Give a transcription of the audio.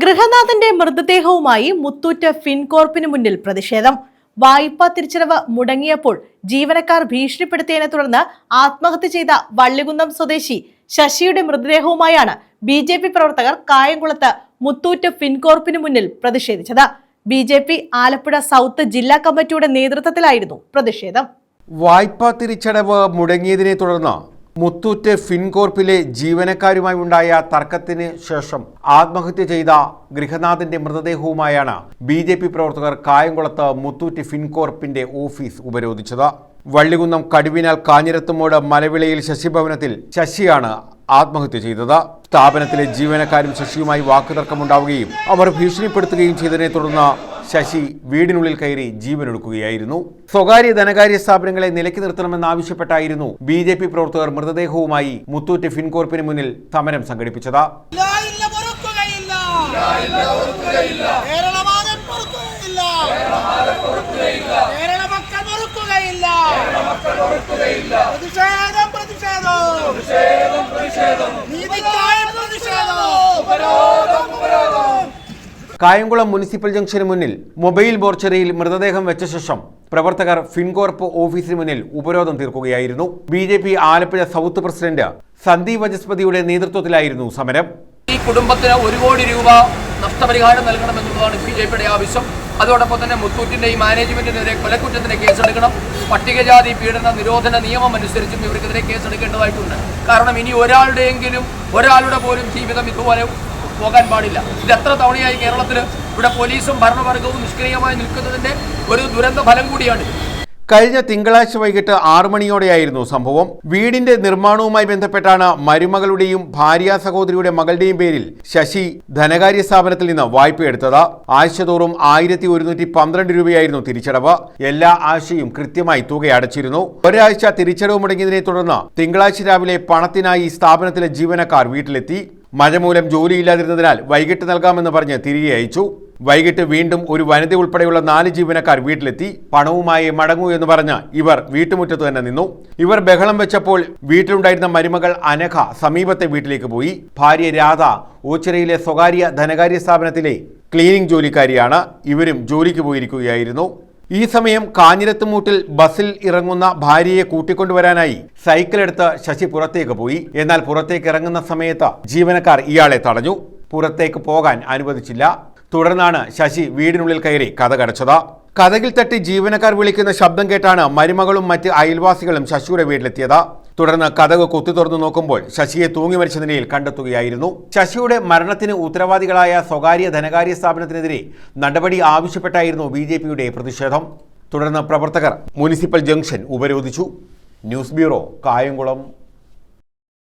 ഗൃഹനാഥന്റെ മൃതദേഹവുമായി മുത്തൂറ്റ് ഫിൻകോർപ്പിന് മുന്നിൽ പ്രതിഷേധം. വായ്പാ തിരിച്ചടവ് മുടങ്ങിയപ്പോൾ ജീവനക്കാർ ഭീഷണിപ്പെടുത്തിയതിനെ തുടർന്ന് ആത്മഹത്യ ചെയ്ത വള്ളികുന്നം സ്വദേശി ശശിയുടെ മൃതദേഹവുമായാണ് ബി ജെ പി പ്രവർത്തകർ കായംകുളത്ത് മുത്തൂറ്റ് ഫിൻകോർപ്പിന് മുന്നിൽ പ്രതിഷേധിച്ചത്. B J P Alappuzha south ജില്ലാ കമ്മിറ്റിയുടെ നേതൃത്വത്തിലായിരുന്നു പ്രതിഷേധം. വായ്പാ തിരിച്ചടവ് മുടങ്ങിയതിനെ തുടർന്ന് മുത്തൂറ്റ് ഫിൻകോർപ്പിലെ ജീവനക്കാരുമായി ഉണ്ടായ തർക്കത്തിന് ശേഷം ആത്മഹത്യ ചെയ്ത ഗൃഹനാഥന്റെ മൃതദേഹവുമായാണ് ബി ജെ പി പ്രവർത്തകർ കായംകുളത്ത് മുത്തൂറ്റ് ഫിൻകോർപ്പിന്റെ ഓഫീസ് ഉപരോധിച്ചത്. വള്ളികുന്നം കടുവിനാൽ കാഞ്ഞിരത്തുമോട് മലവിളയിൽ ശശിഭവനത്തിൽ ശശിയാണ് ആത്മഹത്യ ചെയ്തത്. സ്ഥാപനത്തിലെ ജീവനക്കാരും ശശിയുമായി വാക്കുതർക്കമുണ്ടാവുകയും അവർ ഭീഷണിപ്പെടുത്തുകയും ചെയ്തതിനെ തുടർന്ന് ശശി വീടിനുള്ളിൽ കയറി ജീവനൊടുക്കുകയായിരുന്നു. സ്വകാര്യ ധനകാര്യ സ്ഥാപനങ്ങളെ നിലയ്ക്ക് നിർത്തണമെന്നാവശ്യപ്പെട്ടായിരുന്നു ബി ജെ പി പ്രവർത്തകർ മൃതദേഹവുമായി മുത്തൂറ്റ് ഫിൻകോർപ്പിന് മുന്നിൽ സമരം സംഘടിപ്പിച്ചത്. പ്രതിഷേധം പ്രതിഷേധം. പ്രതിഷേധം പ്രതിഷേധം നീതിക്കായ പ്രതിഷേധം കായംകുളം മുനിസിപ്പൽ ജംഗ്ഷന് മുന്നിൽ മൊബൈൽ മോർച്ചറിയിൽ മൃതദേഹം വെച്ച ശേഷം പ്രവർത്തകർ ഫിൻകോർപ്പ് ഓഫീസിന് മുന്നിൽ ഉപരോധം തീർക്കുകയായിരുന്നു. B J P Alappuzha south president Sandeep വജസ്പതിയുടെ നേതൃത്വത്തിലായിരുന്നു സമരം. ഈ കുടുംബത്തിന് ഒരു കോടി രൂപ നഷ്ടപരിഹാരം നൽകണമെന്നുള്ളതാണ് ബി ജെ പിയുടെ ആവശ്യം. അതോടൊപ്പം തന്നെ മുത്തൂറ്റിന്റെ ഈ മാനേജ്മെന്റിനെതിരെ കൊലക്കുറ്റത്തിന് കേസെടുക്കണം. പട്ടികജാതി പീഡന നിരോധന നിയമം അനുസരിച്ചും ഇവർക്കെതിരെ കേസെടുക്കേണ്ടതായിട്ടുണ്ട്. കാരണം ഇനി ഒരാളുടെയെങ്കിലും ഒരാളുടെ പോലും ജീവിതം ഇതുപോലെ പോകാൻ പാടില്ല. ഇത് എത്ര തവണയായി കേരളത്തിൽ ഇവിടെ പോലീസും ഭരണവർഗവും നിഷ്ക്രിയമായി നിൽക്കുന്നതിന്റെ ഒരു ദുരന്ത ഫലം കൂടിയാണ്. കഴിഞ്ഞ തിങ്കളാഴ്ച വൈകിട്ട് ആറു മണിയോടെയായിരുന്നു സംഭവം. വീടിന്റെ നിർമ്മാണവുമായി ബന്ധപ്പെട്ടാണ് മരുമകളുടെയും ഭാര്യ സഹോദരിയുടെ മകളുടെയും പേരിൽ ശശി ധനകാര്യ സ്ഥാപനത്തിൽ നിന്ന് വായ്പയെടുത്തത് ആഴ്ചതോറും ആയിരത്തി ഒരുന്നൂറ്റി പന്ത്രണ്ട് രൂപയായിരുന്നു തിരിച്ചടവ്. എല്ലാ ആഴ്ചയും കൃത്യമായി തുക അടച്ചിരുന്നു. ഒരാഴ്ച തിരിച്ചടവ് മുടങ്ങിയതിനെ തുടർന്ന് തിങ്കളാഴ്ച രാവിലെ പണത്തിനായി സ്ഥാപനത്തിലെ ജീവനക്കാർ വീട്ടിലെത്തി. മഴ മൂലം ജോലിയില്ലാതിരുന്നതിനാൽ വൈകിട്ട് നൽകാമെന്ന് പറഞ്ഞ് തിരികെ അയച്ചു. വൈകിട്ട് വീണ്ടും ഒരു വനിത ഉൾപ്പെടെയുള്ള നാല് ജീവനക്കാർ വീട്ടിലെത്തി. പണവുമായി മടങ്ങൂ എന്ന് പറഞ്ഞ് ഇവർ വീട്ടുമുറ്റത്ത് തന്നെ നിന്നു. ഇവർ ബഹളം വെച്ചപ്പോൾ വീട്ടിലുണ്ടായിരുന്ന മരുമകൾ അനഘ സമീപത്തെ വീട്ടിലേക്ക് പോയി. ഭാര്യ രാധ ഓച്ചിറയിലെ സ്വകാര്യ ധനകാര്യ സ്ഥാപനത്തിലെ ക്ലീനിംഗ് ജോലിക്കാരിയാണ്. ഇവരും ജോലിക്ക് പോയിരിക്കുകയായിരുന്നു. ഈ സമയം കാഞ്ഞിരത്തുമൂട്ടിൽ ബസ്സിൽ ഇറങ്ങുന്ന ഭാര്യയെ കൂട്ടിക്കൊണ്ടുവരാനായി സൈക്കിളെടുത്ത് ശശി പുറത്തേക്ക് പോയി. എന്നാൽ പുറത്തേക്ക് ഇറങ്ങുന്ന സമയത്ത് ജീവനക്കാർ ഇയാളെ തടഞ്ഞു. പുറത്തേക്ക് പോകാൻ അനുവദിച്ചില്ല. തുടർന്നാണ് ശശി വീടിനുള്ളിൽ കയറി കഥ കടച്ചത്. കഥകിൽ തട്ടി ജീവനക്കാർ വിളിക്കുന്ന ശബ്ദം കേട്ടാണ് മരുമകളും മറ്റ് അയൽവാസികളും ശശിയുടെ വീട്ടിലെത്തിയത്. തുടർന്ന് കഥക് കൊത്തി തുറന്നു നോക്കുമ്പോൾ ശശിയെ തൂങ്ങി മരിച്ച നിലയിൽ കണ്ടെത്തുകയായിരുന്നു. ശശിയുടെ മരണത്തിന് ഉത്തരവാദികളായ സ്വകാര്യ ധനകാര്യ സ്ഥാപനത്തിനെതിരെ നടപടി ആവശ്യപ്പെട്ടായിരുന്നു ബി പ്രതിഷേധം. തുടർന്ന് പ്രവർത്തകർ മുനിസിപ്പൽ ജംഗ്ഷൻ ഉപരോധിച്ചു. News bureau Kayamkulam.